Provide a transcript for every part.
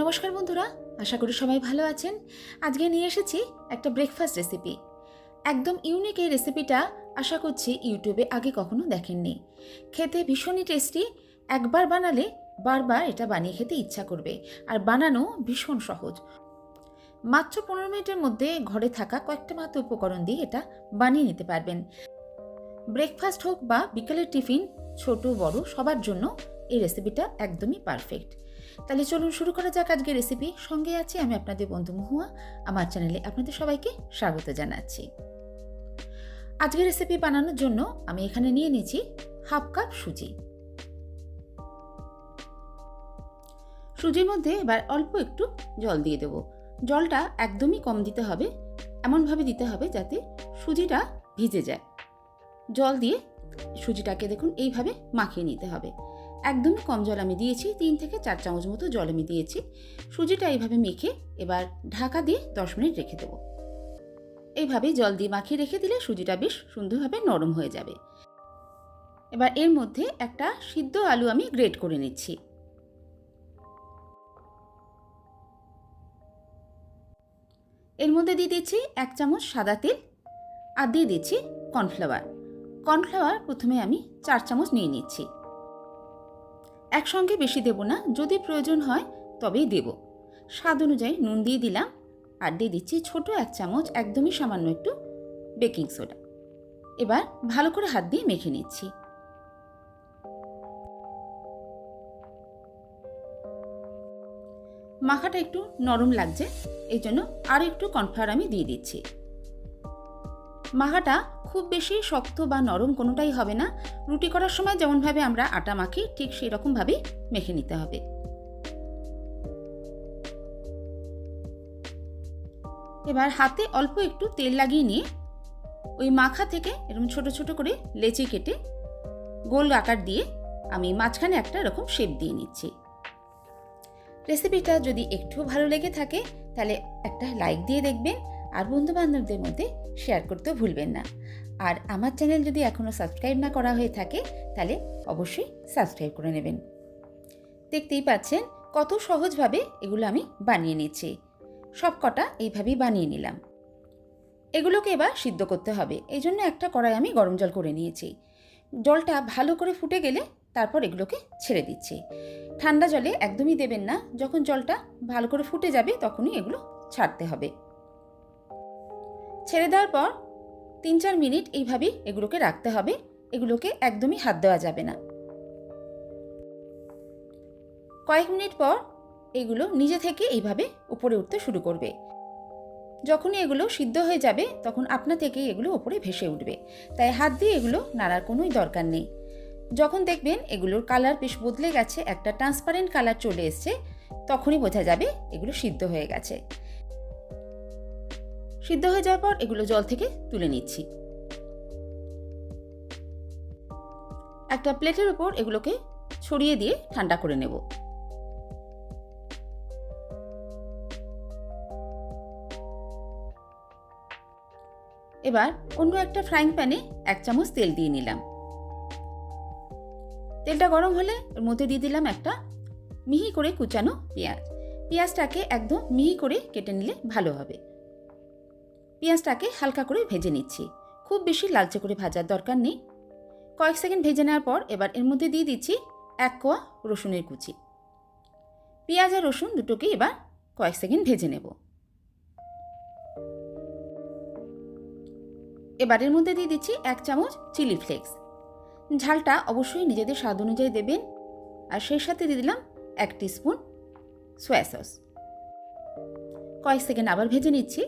নমস্কার বন্ধুরা, আশা করি সবাই ভালো আছেন। আজকে নিয়ে এসেছি একটা ব্রেকফাস্ট রেসিপি একদম ইউনিক এই রেসিপিটা আশা করছি ইউটিউবে আগে কখনো দেখেননি। খেতে ভীষণই টেস্টি একবার বানালে বারবার এটা বানিয়ে খেতে ইচ্ছা করবে, আর বানানো ভীষণ সহজ। মাত্র পনেরো মিনিটের মধ্যে ঘরে থাকা কয়েকটা মাত্র উপকরণ দিয়ে এটা বানিয়ে নিতে পারবেন। ব্রেকফাস্ট হোক বা বিকালের টিফিন, ছোট বড় সবার জন্য এই রেসিপিটা একদমই পারফেক্ট তাহলে চলুন শুরু করা যাক আজকে রেসিপি সঙ্গে আছি আমি আপনাদের বন্ধু মহুয়া। আমার চ্যানেলে আপনাদের সবাইকে স্বাগত জানাচ্ছি। আজকের রেসিপি বানানোর জন্য আমি এখানে নিয়ে নিয়েছি হাফ কাপ সুজি। সুজির মধ্যে এবার অল্প একটু জল দিয়ে দেবো। জলটা একদমই কম দিতে হবে, এমনভাবে দিতে হবে যাতে সুজিটা ভিজে যায়। জল দিয়ে সুজিটাকে দেখুন, এইভাবে মাখিয়ে নিতে হবে। একদমই কম জল আমি দিয়েছি, তিন থেকে চার চামচ মতো জল আমি দিয়েছি। সুজিটা এইভাবে মেখে এবার ঢাকা দিয়ে দশ মিনিট রেখে দেবো। এইভাবে জল দিয়ে মাখিয়ে রেখে দিলে সুজিটা বেশ সুন্দরভাবে নরম হয়ে যাবে। এবার এর মধ্যে একটা সিদ্ধ আলু আমি গ্রেট করে নিচ্ছি। এর মধ্যে দিয়ে দিচ্ছি এক চামচ সাদা তেল আর দিয়ে দিচ্ছি কর্নফ্লাওয়ার। কর্নফ্লাওয়ার প্রথমে আমি চার চামচ নিয়ে নিচ্ছি। একসঙ্গে বেশি দেব না, যদি প্রয়োজন হয় তবেই দেব। স্বাদ অনুযায়ী নুন দিয়ে দিলাম, আর দিয়ে দিচ্ছি ছোট এক চামচ একদমই সামান্য একটু বেকিং সোডা। এবার ভালো করে হাত দিয়ে মেখে নিচ্ছি। মাখাটা একটু নরম লাগছে এই জন্য আর একটু কর্নফ্লাওয়ার আমি দিয়ে দিচ্ছি। মাখাটা খুব বেশি শক্ত বা নরম কোনোটাই হবে না। রুটি করার সময় যেমনভাবে আমরা আটা মাখি, ঠিক সেই রকমভাবেই মেখে নিতে হবে। এবার হাতে অল্প একটু তেল লাগিয়ে নিয়ে ওই মাখা থেকে এরকম ছোট ছোট করে লেচি কেটে গোল আকার দিয়ে আমি মাঝখানে একটা এরকম শেপ দিয়ে নিচ্ছি। রেসিপিটা যদি একটু ভালো লেগে থাকে, তাহলে একটা লাইক দিয়ে দেখবেন। আর বন্ধু বান্ধবদের মধ্যে শেয়ার করতেও ভুলবেন না। আর আমার চ্যানেল যদি এখনও সাবস্ক্রাইব না করা হয়ে থাকে, তাহলে অবশ্যই সাবস্ক্রাইব করে নেবেন। দেখতেই পাচ্ছেন কত সহজভাবে এগুলো আমি বানিয়ে নিচ্ছি। সব কটা এইভাবেই বানিয়ে নিলাম। এগুলোকে এবার সিদ্ধ করতে হবে। এই জন্য একটা কড়াই আমি গরম জল করে নিয়েছি। জলটা ভালো করে ফুটে গেলে তারপর এগুলোকে ছেড়ে দিচ্ছি। ঠান্ডা জলে একদমই দেবেন না। যখন জলটা ভালো করে ফুটে যাবে, তখনই এগুলো ছাড়তে হবে। ছেড়ে দেওয়ার পর তিন চার মিনিট এইভাবেই এগুলোকে রাখতে হবে। এগুলোকে একদমই হাত দেওয়া যাবে না। কয়েক মিনিট পর এগুলো নিজে থেকে এইভাবে উপরে উঠতে শুরু করবে। যখনই এগুলো সিদ্ধ হয়ে যাবে, তখন আপনা থেকেই এগুলো ওপরে ভেসে উঠবে। তাই হাত দিয়ে এগুলো নাড়ার কোনোই দরকার নেই। যখন দেখবেন এগুলোর কালার বেশ বদলে গেছে, একটা ট্রান্সপারেন্ট কালার চলে এসছে, তখনই বোঝা যাবে এগুলো সিদ্ধ হয়ে গেছে। সিদ্ধ হয়ে যাওয়ার পর এগুলো জল থেকে তুলে নিচ্ছি। একটা প্লেটের উপর এগুলোকে ছড়িয়ে দিয়ে ঠান্ডা করে নেব। এবার অন্য একটা ফ্রাইং প্যানে এক চামচ তেল দিয়ে নিলাম। তেলটা গরম হলে এর মধ্যে দিয়ে দিলাম একটা মিহি করে কুচানো পেঁয়াজ। পেঁয়াজটাকে একদম মিহি করে কেটে নিলে ভালো হবে। পেঁয়াজটাকে হালকা করে ভেজে নিচ্ছি। খুব বেশি লালচে করে ভাজার দরকার নেই। কয়েক সেকেন্ড ভেজে নেওয়ার পর এবার এর মধ্যে দিয়ে দিচ্ছি এক কোয়া রসুনের কুচি। পেঁয়াজ আর রসুন দুটোকে এবার কয়েক সেকেন্ড ভেজে নেব। এবার এর মধ্যে দিয়ে দিচ্ছি এক চামচ চিলি ফ্লেক্স। ঝালটা অবশ্যই নিজেদের স্বাদ অনুযায়ী দেবেন। আর সেই সাথে দিয়ে দিলাম এক স্পুন সোয়া সস। কয়েক সেকেন্ড আবার ভেজে নিচ্ছি।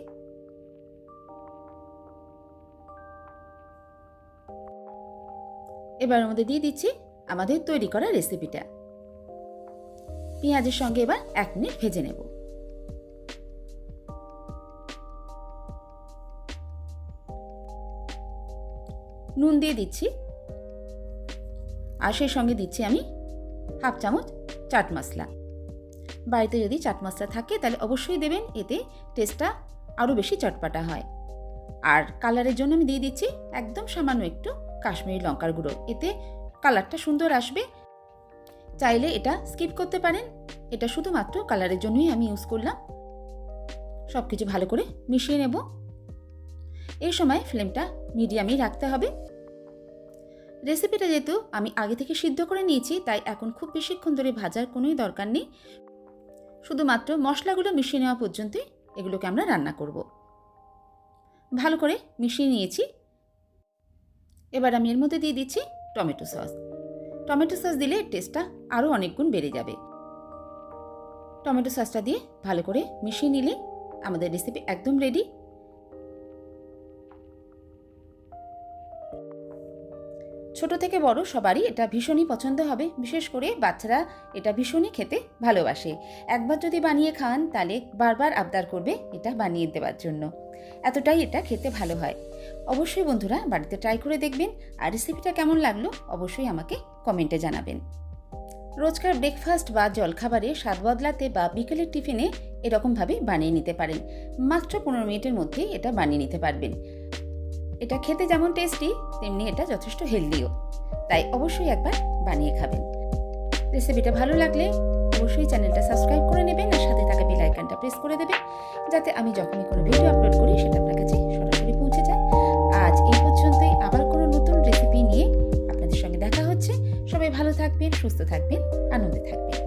এবার মধ্যে দিয়ে দিচ্ছি আমাদের তৈরি করা রেসিপিটা পেঁয়াজের সঙ্গে এবার এক মিনিট ভেজে নেব। নুন দিয়ে দিচ্ছি। আর সেই সঙ্গে দিচ্ছি আমি হাফ চামচ চাট মশলা। বাড়িতে যদি চাট মশলা থাকে তাহলে অবশ্যই দেবেন, এতে টেস্টটা আরও বেশি চটপাটা হয়। আর কালারের জন্য আমি দিয়ে দিচ্ছি একদম সামান্য একটু কাশ্মীরি লঙ্কার গুঁড়ো। এতে কালারটা সুন্দর আসবে। চাইলে এটা স্কিপ করতে পারেন। এটা শুধুমাত্র কালারের জন্যই আমি ইউজ করলাম। সব কিছু ভালো করে মিশিয়ে নেব। এই সময় ফ্লেমটা মিডিয়ামেই রাখতে হবে। রেসিপিটা যেহেতু আমি আগে থেকে সিদ্ধ করে নিয়েছি, তাই এখন খুব বেশিক্ষণ ধরে ভাজার কোনোই দরকার নেই। শুধুমাত্র মশলাগুলো মিশিয়ে নেওয়া পর্যন্তই এগুলোকে আমরা রান্না করব। ভালো করে মিশিয়ে নিয়েছি। এবার আমি এর মধ্যে দিয়ে দিচ্ছি টমেটো সস। টমেটো সস দিলে টেস্টটা আরও অনেক গুণ বেড়ে যাবে। টমেটো সসটা দিয়ে ভালো করে মিশিয়ে নিলে আমাদের রেসিপি একদম রেডি ছোট থেকে বড় সবারই এটা ভীষণই পছন্দ হবে। বিশেষ করে বাচ্চারা এটা ভীষণই খেতে ভালোবাসে। একবার যদি বানিয়ে খান, তাহলে বারবার আবদার করবে এটা বানিয়ে দেওয়ার জন্য। এতটাই এটা খেতে ভালো হয়। অবশ্যই বন্ধুরা বাড়িতে ট্রাই করে দেখবেন। আর রেসিপিটা কেমন লাগল অবশ্যই আমাকে কমেন্টে জানাবেন। রোজকার ব্রেকফাস্ট বা জলখাবারে স্বাদ বদলাতে বা বিকেলের টিফিনে এরকমভাবে বানিয়ে নিতে পারেন। মাত্র পনেরো মিনিটের মধ্যে এটা বানিয়ে নিতে পারবেন। এটা খেতে যেমন টেস্টি তেমনি এটা যথেষ্ট হেলদিও তাই অবশ্যই একবার বানিয়ে খাবেন। রেসিপিটা ভালো লাগলে অবশ্যই চ্যানেলটা সাবস্ক্রাইব করে নেবেন আর সাথে থাকা বেল আইকনটা প্রেস করে দেবেন, যাতে আমি যখনই কোনো ভিডিও আপলোড করি সেটা আপনার কাছে সরাসরি পৌঁছে যায়। আজ এই পর্যন্তই, আবার কোনো নতুন রেসিপি নিয়ে আপনাদের সঙ্গে দেখা হচ্ছে। সবাই ভালো থাকবেন, সুস্থ থাকবেন, আনন্দে থাকবেন।